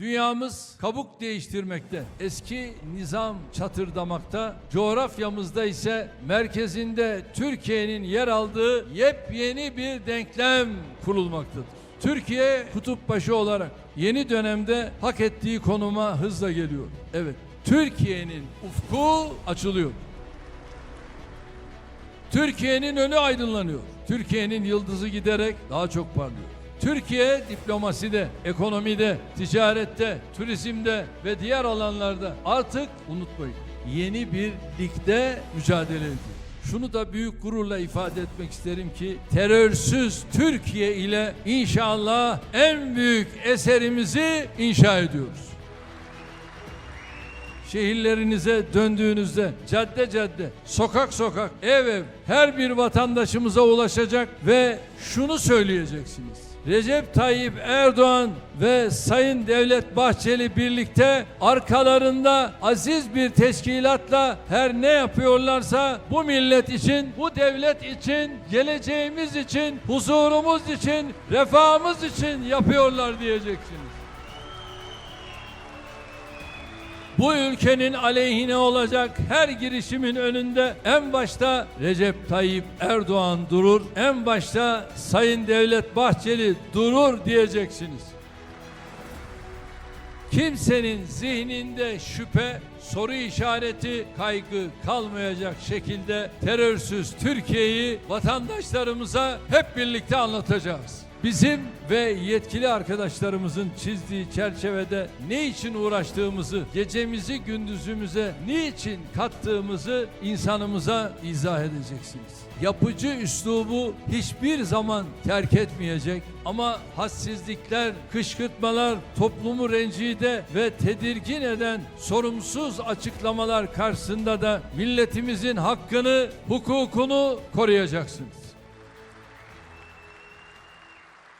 Dünyamız kabuk değiştirmekte, eski nizam çatırdamakta, coğrafyamızda ise merkezinde Türkiye'nin yer aldığı yepyeni bir denklem kurulmaktadır. Türkiye kutup başı olarak yeni dönemde hak ettiği konuma hızla geliyor. Evet, Türkiye'nin ufku açılıyor. Türkiye'nin önü aydınlanıyor. Türkiye'nin yıldızı giderek daha çok parlıyor. Türkiye diplomaside, ekonomide, ticarette, turizmde ve diğer alanlarda artık unutmayın yeni bir ligde mücadele ediyor. Şunu da büyük gururla ifade etmek isterim ki terörsüz Türkiye ile inşallah en büyük eserimizi inşa ediyoruz şehirlerinize döndüğünüzde cadde cadde, sokak sokak, ev ev her bir vatandaşımıza ulaşacak ve şunu söyleyeceksiniz. Recep Tayyip Erdoğan ve Sayın Devlet Bahçeli birlikte arkalarında aziz bir teşkilatla her ne yapıyorlarsa bu millet için, bu devlet için, geleceğimiz için, huzurumuz için, refahımız için yapıyorlar diyeceksiniz. Bu ülkenin aleyhine olacak her girişimin önünde en başta Recep Tayyip Erdoğan durur, en başta Sayın Devlet Bahçeli durur diyeceksiniz. Kimsenin zihninde şüphe, soru işareti, kaygı kalmayacak şekilde terörsüz Türkiye'yi vatandaşlarımıza hep birlikte anlatacağız. Bizim ve yetkili arkadaşlarımızın çizdiği çerçevede ne için uğraştığımızı, gecemizi gündüzümüze niçin kattığımızı insanımıza izah edeceksiniz. Yapıcı üslubu hiçbir zaman terk etmeyecek ama hassizlikler, kışkırtmalar, toplumu rencide ve tedirgin eden sorumsuz açıklamalar karşısında da milletimizin hakkını, hukukunu koruyacaksınız.